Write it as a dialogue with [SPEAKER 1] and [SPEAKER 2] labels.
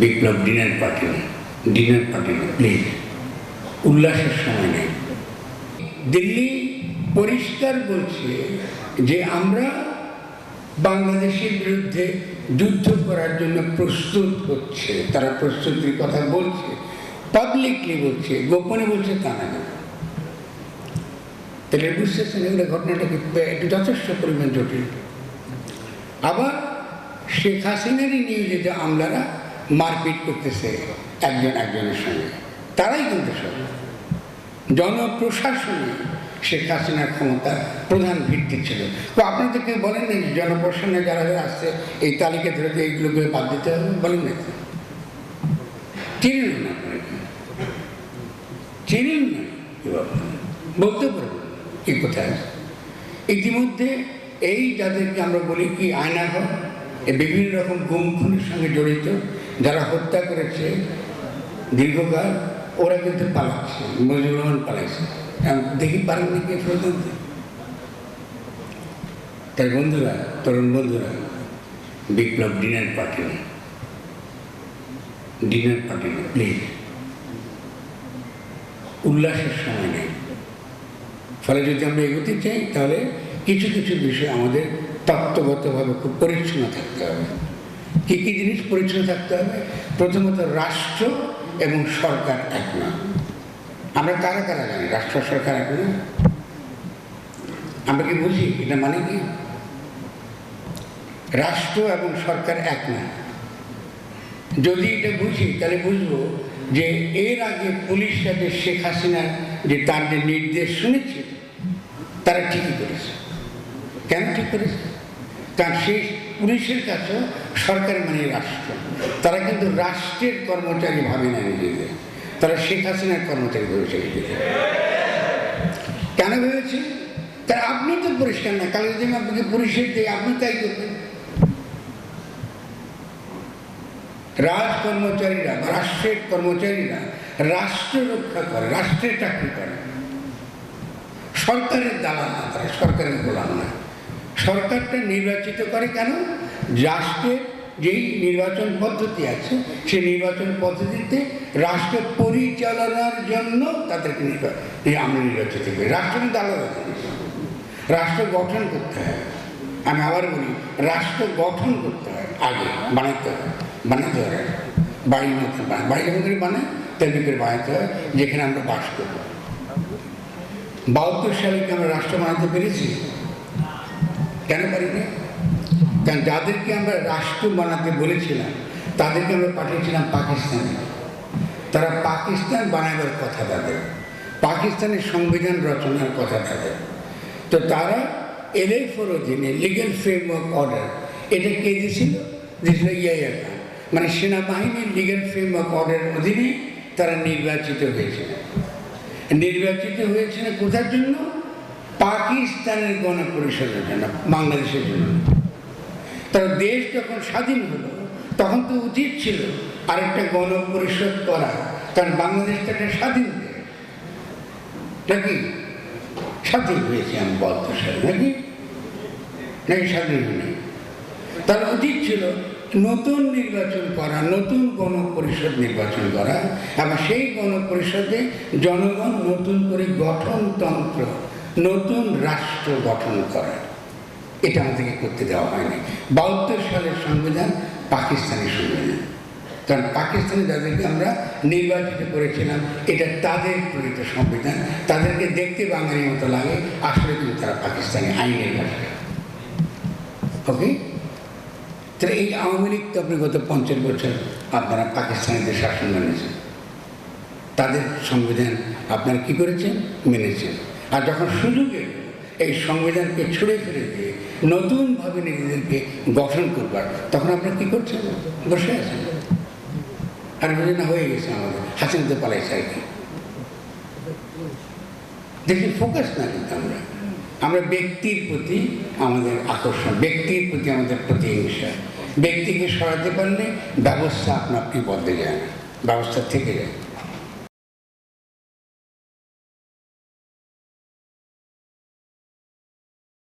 [SPEAKER 1] Biplab dinner party dinner party please উল্লাসের সময় নেই। দিল্লি পরিষ্কার বলছে যে আমরা বাংলাদেশের বিরুদ্ধে যুদ্ধ করার জন্য প্রস্তুত হচ্ছে। তারা প্রস্তুতির কথা বলছে পাবলিকলি বলছে, গোপনে বলছে তা না তাহলে বুঝতেছেন এগুলো ঘটনাটাকে একটু যথেষ্ট পরিমাণ জটিল। আবার শেখ হাসিনারই নিউজে যে আমলারা মারপিট করতেছে একজন একজনের সঙ্গে। তারাই কিন্তু সব। জনপ্রশাসনে শেখ হাসিনার ক্ষমতার প্রধান ভিত্তি ছিল। তো আপনাদের কেউ বলেন না জনপ্রশাসনে যারা যারা আসছে, এই তালিকা ধরে এইগুলোকে বাদ দিতে হবে? বলেন না চিনেন না? চিনেন না? বলতে পারবেন কি কোথায়। আছে ইতিমধ্যে এই যাদেরকে আমরা বলি কি আয়নাঘর এই বিভিন্ন রকম গুম খুনের সঙ্গে জড়িত। যারা হত্যা করেছে দীর্ঘকাল, ওরা কিন্তু পালাচ্ছে পালাইছে এখন দেখি পারেন নাকি ফেরত তাই বন্ধুরা, তরুণ বন্ধুরা, বিপ্লব dinner party dinner party please উল্লাসের সময় নেই। ফলে যদি আমরা এগোতে চাই, তাহলে কিছু কিছু বিষয় আমাদের তত্ত্বগতভাবে খুব পরিচ্ছন্ন থাকতে হবে। কী কী জিনিস পরিচ্ছন্ন থাকতে হবে? প্রথমত রাষ্ট্র এবং সরকার এক না। আমরা কারা কারা জানি? রাষ্ট্র সরকার এক না? আমরা কি বুঝি? এটা মানে কি? রাষ্ট্র এবং সরকার এক না। যদি এটা বুঝি, তাহলে বুঝব যে এর আগে পুলিশরা যে শেখ হাসিনার যে তার যে নির্দেশ শুনেছে, তারা ঠিকই করেছে। কেন ঠিক করেছে? কারণ সেই পুলিশের কাছেও সরকার মানে রাষ্ট্র। তারা কিন্তু রাষ্ট্রের কর্মচারী ভাবে না নিজেদের। তারা শেখ হাসিনার কর্মচারী ভেবেছে নিজেদের কেন ভেবেছে? কারণ আপনি তো পরিষ্কার না। কালকে যদি আপনাকে পুলিশের দিই, আপনি তাই করবেন। রাজ কর্মচারীরা বা রাষ্ট্রের কর্মচারীরা রাষ্ট্র রক্ষা করে, রাষ্ট্রের চাকরি করে। সরকারের দালাল না তারা, সরকারের গোলাম না। সরকারটা নির্বাচিত করে কেন? রাষ্ট্রের যেই নির্বাচন পদ্ধতি আছে, সেই নির্বাচন পদ্ধতিতে রাষ্ট্র পরিচালনার জন্য তাদেরকে আমরা নির্বাচিত করি রাষ্ট্র কিন্তু আলাদা জিনিস। রাষ্ট্র গঠন করতে হয়। আমি আবার বলি, রাষ্ট্র গঠন করতে হয়। আগে বানাতে হয়। বানাতে হয়। বাড়ির মতন বানায়। বাড়ির মতন বানায় তেমনি করে বানাতে হয়, যেখানে আমরা বাস করব। বাহাত্তর সালে কি আমরা রাষ্ট্র বানাতে পেরেছি? কেন পারিনি? কারণ যাদেরকে আমরা রাষ্ট্র বানাতে বলেছিলাম, তাদেরকে আমরা পাঠিয়েছিলাম পাকিস্তানে। তারা পাকিস্তান বানাবার কথা তাদের, পাকিস্তানের সংবিধান রচনার কথা তাদের। তো তারা এলএফোর অধীনে লিগেল ফ্রেমওয়ার্ক অর্ডার এটা কে দিয়েছিল দিয়েছিল ইয়া খান মানে সেনাবাহিনীর লিগেল ফ্রেমওয়ার্ক অর্ডারের অধীনে তারা নির্বাচিত হয়েছিল। নির্বাচিত হয়েছিল কোথার জন্য? পাকিস্তানের গণপরিষদের জন্য, বাংলাদেশের জন্য। তার দেশ যখন স্বাধীন হলো, তখন তো উচিত ছিল আরেকটা গণপরিষদ করা, কারণ বাংলাদেশটা একটা স্বাধীন দেশ। নাকি? স্বাধীন হয়েছে আমি বলতে সালে নাকি? নাকি স্বাধীন হয়নি? তার উচিত ছিল নতুন নির্বাচন করা, নতুন গণপরিষদ নির্বাচন করা এবং সেই গণপরিষদে জনগণ নতুন করে গঠনতন্ত্র, নতুন রাষ্ট্র গঠন করা। এটা আমাদেরকে করতে দেওয়া হয়নি। বাহাত্তর সালের সংবিধান পাকিস্তানের সংবিধান। কারণ পাকিস্তানে যাদেরকে আমরা নির্বাচিত করেছিলাম। এটা তাদের প্রণীত সংবিধান। তাদেরকে দেখতে বাঙালির মতো লাগে। আসলে কিন্তু তারা পাকিস্তানি আইনের ভাষা ওকে? তাহলে এই আওয়ামী লীগ তো আপনি গত পঞ্চাশ বছর আপনারা পাকিস্তানিদের শাসন মেনেছেন। তাদের সংবিধান আপনারা কি করেছেন? মেনেছেন। আর যখন সুযোগে এই সংবিধানকে ছুঁড়ে ফেলে দিয়ে নতুনভাবে নিজেদেরকে গঠন করবার। তখন আপনারা কি করছেন? বসে আছেন। আর না হয়ে গেছে আমাদের। হাসিনা তো পালাইছে আর কি দেখি ফোকাস না কিন্তু আমরা। আমরা ব্যক্তির প্রতি আমাদের আকর্ষণ, ব্যক্তির প্রতি আমাদের প্রতিহিংসা। ব্যক্তিকে সরাতে পারলে ব্যবস্থা আপনা আপনি বদলে যায় না। ব্যবস্থা থেকে যায়।